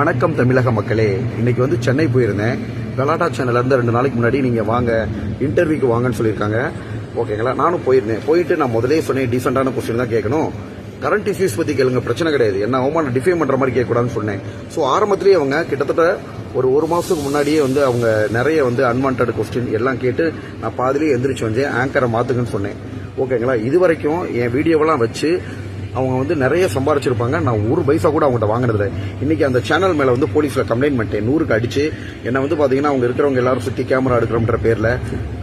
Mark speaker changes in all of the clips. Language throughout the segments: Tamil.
Speaker 1: வணக்கம் தமிழக மக்களே. இன்னைக்கு வந்து சென்னை போயிருந்தேன். கலாட்டா சேனல்லேருந்து ரெண்டு நாளைக்கு முன்னாடி நீங்கள் வாங்க இன்டர்வியூக்கு வாங்கன்னு சொல்லியிருக்காங்க. ஓகேங்களா நானும் போயிருந்தேன். போயிட்டு நான் முதலே சொன்னேன் டீசெண்டான கொஸ்டின் தான் கேட்கணும். கரண்ட் இஷ்யூஸ் பற்றி கேளுங்க பிரச்சனை கிடையாது. என்ன அவமான டிஃபைன் பண்ணுற மாதிரி கேட்கக்கூடாதுன்னு சொன்னேன். ஸோ ஆரம்பத்திலேயே அவங்க கிட்டத்தட்ட ஒரு ஒரு மாதத்துக்கு முன்னாடியே வந்து அவங்க நிறைய வந்து அன்வான்ட் கொஸ்டின் எல்லாம் கேட்டு நான் பாதிலேயே எந்திரிச்சு வந்தேன் ஆங்கரை மாற்றுங்கன்னு சொன்னேன். ஓகேங்களா இது வரைக்கும் என் வீடியோவெல்லாம் வச்சு அவங்க வந்து நிறைய சம்பாரிச்சிருப்பாங்க. நான் ஒரு பைசா கூட அவங்ககிட்ட வாங்கினதில்ல. இன்னைக்கு அந்த சேனல் மேல வந்து போலீஸ்ல கம்ப்ளைண்ட் பண்ணிட்டேன். நூறுக்கு அடிச்சு. என்ன வந்து பாத்தீங்கன்னா அவங்க இருக்கிறவங்க எல்லாரும் சுத்தி கேமரா எடுக்கிறோம்ன்ற பேர்ல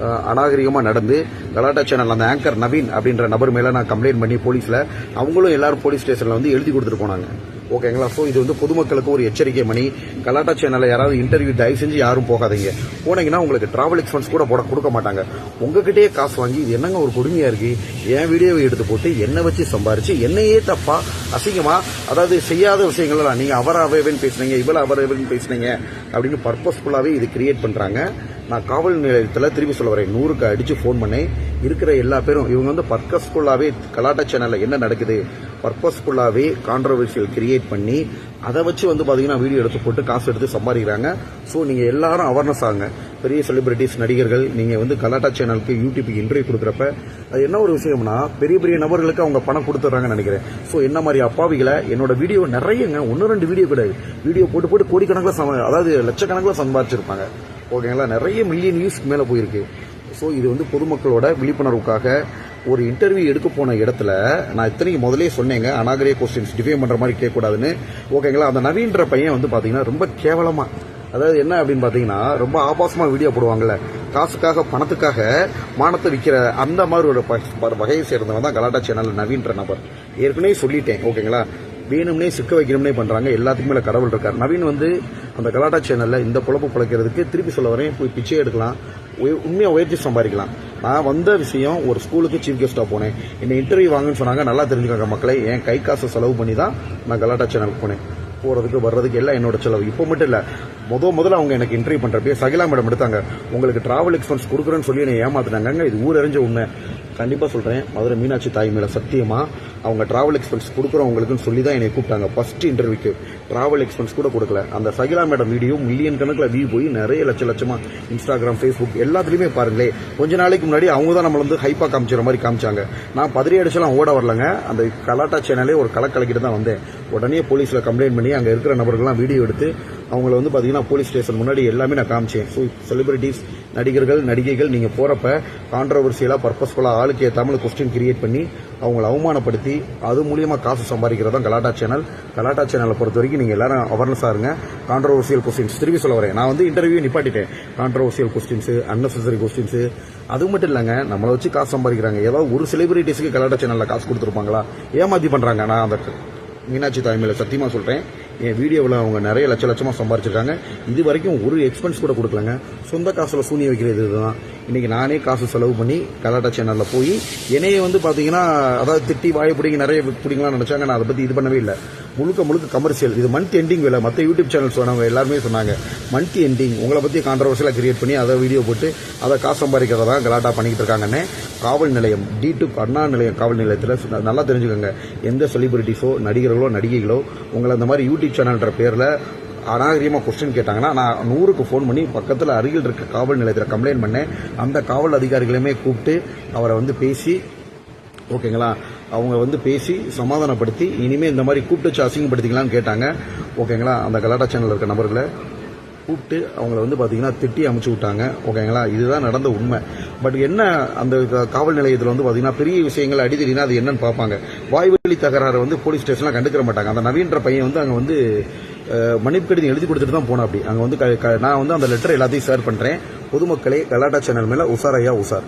Speaker 1: அஹ், அநாகரிகமா நடந்து கலாட்டா சேனல் அந்த ஆங்கர் நவீன் அப்படின்ற நபர் மேல நான் கம்ப்ளைண்ட் பண்ணி போலீஸ்ல அவங்களும் எல்லாரும் போலீஸ் ஸ்டேஷன்ல வந்து எழுதி கொடுத்துட்டு போனாங்க. ஓகேங்களா? ஸோ இது வந்து பொதுமக்களுக்கு ஒரு எச்சரிக்கை மணி. கலாட்டா சேனலில் யாராவது இன்டர்வியூ தயவு செஞ்சு யாரும் போகாதீங்க. போனீங்கன்னா உங்களுக்கு டிராவல் எக்ஸ்பென்ஸ் கூட போட கொடுக்க மாட்டாங்க. உங்ககிட்டயே காசு வாங்கி இது என்னங்க ஒரு கொடுமையா இருக்கு? என் வீடியோவை எடுத்து போட்டு என்னை வச்சு சம்பாரிச்சு என்னையே தப்பா அசிங்கமா அதாவது செய்யாத விஷயங்கள்லாம் நீங்க அவர் அவைவன் பேசுனீங்க இவ்வளோ அவர் அவைவன் பேசுனீங்க அப்படின்னு பர்பஸ்ஃபுல்லாவே இது கிரியேட் பண்றாங்க. நான் காவல் நிலையத்தில் திருப்பி சொல்ல வரேன். நூறுக்கு அடிச்சு ஃபோன் பண்ணேன். இருக்கிற எல்லா பேரும் இவங்க வந்து பர்பஸ்ஃபுல்லாகவே கலாட்டா சேனலில் என்ன நடக்குது? பர்பஸ்ஃபுல்லாகவே கான்ட்ரவர்சியல் கிரியேட் பண்ணி அதை வச்சு வந்து பார்த்தீங்கன்னா வீடியோ எடுத்து போட்டு காசு எடுத்து சம்பாதிக்கிறாங்க. ஸோ நீங்கள் எல்லாரும் அவேர்னஸ் ஆகுங்க. பெரிய செலிபிரிட்டிஸ் நடிகர்கள் நீங்கள் வந்து கலாட்டா சேனலுக்கு யூடியூப்க்கு இன்டர்வியூ கொடுக்குறப்ப அது என்ன ஒரு விஷயம்னா பெரிய பெரிய நபர்களுக்கு அவங்க பணம் கொடுத்துட்றாங்கன்னு நினைக்கிறேன். ஸோ என்ன மாதிரி அப்பாவிகளை என்னோட வீடியோ நிறையங்க ஒன்று ரெண்டு வீடியோ கிடையாது. வீடியோ போட்டு போட்டு கோடிக்கணக்கில் சம அதாவது லட்சக்கணக்கில் சம்பாதிச்சிருப்பாங்க. ஓகேங்களா? நிறைய மில்லியன் வியூஸ்க்கு மேலே போயிருக்கு. ஸோ இது வந்து பொதுமக்களோட விழிப்புணர்வுக்காக ஒரு இன்டர்வியூ எடுக்க போன இடத்துல நான் இத்தனைக்கு முதலே சொன்னேங்க அநாகரிய கொஸ்டின்ஸ் டிஃபைன் பண்ணுற மாதிரி கேட்கக்கூடாதுன்னு. ஓகேங்களா? அந்த நவீன்ற பையன் வந்து பார்த்தீங்கன்னா ரொம்ப கேவலமாக அதாவது என்ன அப்படின்னு பாத்தீங்கன்னா ரொம்ப ஆபாசமா வீடியோ போடுவாங்கல்ல. காசுக்காக பணத்துக்காக மானத்தை விற்கிற அந்த மாதிரி ஒரு வகையை சேர்ந்தவன் தான் கலாட்டா சேனல் நவீன்ற நபர். ஏற்கனவே சொல்லிட்டேன் ஓகேங்களா? வேணும்னே சிக்க வைக்கணும்னே பண்றாங்க. எல்லாத்துக்கும் மேல கடவுள் இருக்கார். நவீன் வந்து அந்த கலாட்டா சேனல்ல இந்த பொழப்பு பிழைக்கிறதுக்கு திருப்பி சொல்ல வரேன். போய் பிச்சை எடுக்கலாம். உய- உண்மையா உயர்த்தி சம்பாதிக்கலாம். நான் வந்த விஷயம் ஒரு ஸ்கூலுக்கு சீஃப் கெஸ்டா போனேன். என்ன இன்டர்வியூ வாங்கன்னு சொன்னாங்க. நல்லா தெரிஞ்சுக்காங்க மக்களை. என் கை காசு செலவு பண்ணி தான் நான் கலாட்டா சேனலுக்கு போனேன். போகிறதுக்கு வர்றதுக்கு எல்லாம் என்னோட செலவு. இப்போ மட்டும் இல்லை முத முதல்ல அவங்க எனக்கு இன்டர்வியூ பண்ணுறப்பே சகிலா மேடம் எடுத்தாங்க. உங்களுக்கு டிராவல் எக்ஸ்பென்ஸ் கொடுக்குறேன்னு சொல்லி என்னை ஏமாத்துனாங்க. இது ஊரறிஞ்ச உண்மை. கண்டிப்பாக சொல்கிறேன் மதுரை மீனாட்சி தாய் மேலே சத்தியமாக அவங்க ட்ராவல் எக்ஸ்பென்ஸ் கொடுக்குறவங்களுக்குன்னு சொல்லி தான் என்னை கூப்பிட்டாங்க. ஃபர்ஸ்ட் இன்டர்வியூக்கு ட்ராவல் எக்ஸ்பென்ஸ் கூட கொடுக்கல. அந்த சகிலா மேடம் வீடியோ மில்லியன் கணக்கில் வியூ போய் நிறைய லட்ச லட்சமாக இன்ஸ்டாகிராம் ஃபேஸ்புக் எல்லாத்துலேயுமே பாருங்களே கொஞ்ச நாளைக்கு முன்னாடி அவங்க தான் நம்மளை வந்து ஹைப்பாக காமிச்சிற மாதிரி காமிச்சாங்க. நான் பதிரி அடிச்செல்லாம் ஓட வரலங்க. அந்த கலாட்டா சேனலே ஒரு கலக்கலக்கிட்டு தான் வந்தேன். உடனே போலீஸில் கம்ப்ளைண்ட் பண்ணி அங்கே இருக்கிற நபர்கள்லாம் வீடியோ எடுத்து அவங்கள வந்து பார்த்தீங்கன்னா போலீஸ் ஸ்டேஷன் முன்னாடி எல்லாமே நான் காமிச்சேன். ஸோ செலிபிரிட்டிஸ் நடிகர்கள் நடிகைகள் நீங்கள் போகிறப்ப கான்ட்ரவர்சியலாக பர்பஸ்ஃபுல்லாக ஆளுக்கு ஏற்றாமல் கொஸ்டின் கிரியேட் பண்ணி அவங்கள அவமானப்படுத்தி அது மூலியமாக காசு சம்பாதிக்கிறதா கலாட்டா சேனல் கலாட்டா சேனலை பொறுத்த வரைக்கும் நீங்கள் எல்லாரும் அவேர்னஸா இருங்க. கான்ட்ரவர்சியல் கொஸ்டின்ஸ் திருப்பி சொல்ல வரேன். நான் வந்து இன்டர்வியூ நிப்பாட்டிட்டேன். கான்ட்ரவர்சியல் கொஸ்டின்ஸு அன்னெசரி கொஸ்டின்ஸு அது மட்டும் இல்லைங்க நம்மளை வச்சு காசு சம்பாதிக்கிறாங்க. ஏதாவது ஒரு செலிபிரிட்டிஸுக்கு கலாட்டா சேனலில் காசு கொடுத்துருப்பாங்களா? ஏமாத்தி பண்ணுறாங்க நான் அந்த மீனாட்சி தாய்மையில் சத்தியமாக சொல்கிறேன் என் வீடியோவில் அவங்க நிறைய லட்ச லட்சமாக சம்பாரிச்சிருக்காங்க. இது வரைக்கும் ஒரு எக்ஸ்பென்ஸ் கூட கொடுக்கலங்க. சொந்த காசில் சூனிய வைக்கிறது இதுதான். இன்னைக்கு நானே காசு செலவு பண்ணி கலாட்டா சேனல்ல போய் என்னைய வந்து பாத்தீங்கன்னா அதாவது திட்டி வாய பிடிங்க நிறைய பிடிங்கலாம் நினைச்சாங்க. நான் அதை பத்தி இது பண்ணவே இல்லை. முழுக்க முழுக்க கமர்ஷியல் இது மந்த் எண்டிங் வேலை. மற்ற யூடியூப் சேனல்ஸ் சொன்னவங்க எல்லாருமே சொன்னாங்க. மந்த் எண்டிங் உங்களை பத்தி கான்ட்ரவர்சியலா கிரியேட் பண்ணி அதை வீடியோ போட்டு அதை காசு சம்பாதிக்கிறதா தான் கலாட்டா பண்ணிக்கிட்டு இருக்காங்கன்னு காவல் நிலையம் டி டு அண்ணா நிலையம் காவல் நிலையத்தில் நல்லா தெரிஞ்சுக்கோங்க. எந்த செலிபிரிட்டிஸோ நடிகர்களோ நடிகைகளோ உங்களை அந்த மாதிரி யூடியூப் சேனல்ன்ற பேரில் அநாகரியமாக கொஸ்டின் கேட்டாங்கன்னா நான் நூறுக்கு ஃபோன் பண்ணி பக்கத்தில் அருகில் இருக்க காவல் நிலையத்தில் கம்ப்ளைண்ட் பண்ணேன். அந்த காவல் அதிகாரிகளையுமே கூப்பிட்டு அவரை வந்து பேசி ஓகேங்களா? அவங்க வந்து பேசி சமாதானப்படுத்தி இனிமேல் இந்த மாதிரி கூப்பிட்டு வச்சு அசிங்கப்படுத்திக்கலாம்னு கேட்டாங்க. ஓகேங்களா? அந்த கலாட்டா சேனலில் இருக்க நபர்களை கூப்பிட்டு அவங்கள வந்து பார்த்தீங்கன்னா திட்டி அமுச்சு விட்டாங்க. ஓகேங்களா? இதுதான் நடந்த உண்மை. பட் என்ன அந்த காவல் நிலையத்தில் வந்து பார்த்தீங்கன்னா பெரிய விஷயங்கள் அடிதடினா அது என்னன்னு பார்ப்பாங்க. வாய்வழி தகராறு வந்து போலீஸ் ஸ்டேஷன்லாம் கண்டுக்கிற மாட்டாங்க. அந்த நவீன்ற பையன் வந்து அங்கே வந்து மன்னிப்பு கடிதம் எழுதி கொடுத்துட்டு தான் போனேன் அப்படி. அங்கே வந்து க- க- நான் வந்து அந்த லெட்டர் எல்லாத்தையும் ஷேர் பண்ணுறேன் பொதுமக்களே கலாட்டா சேனல் மேலே உசாரையா உசார்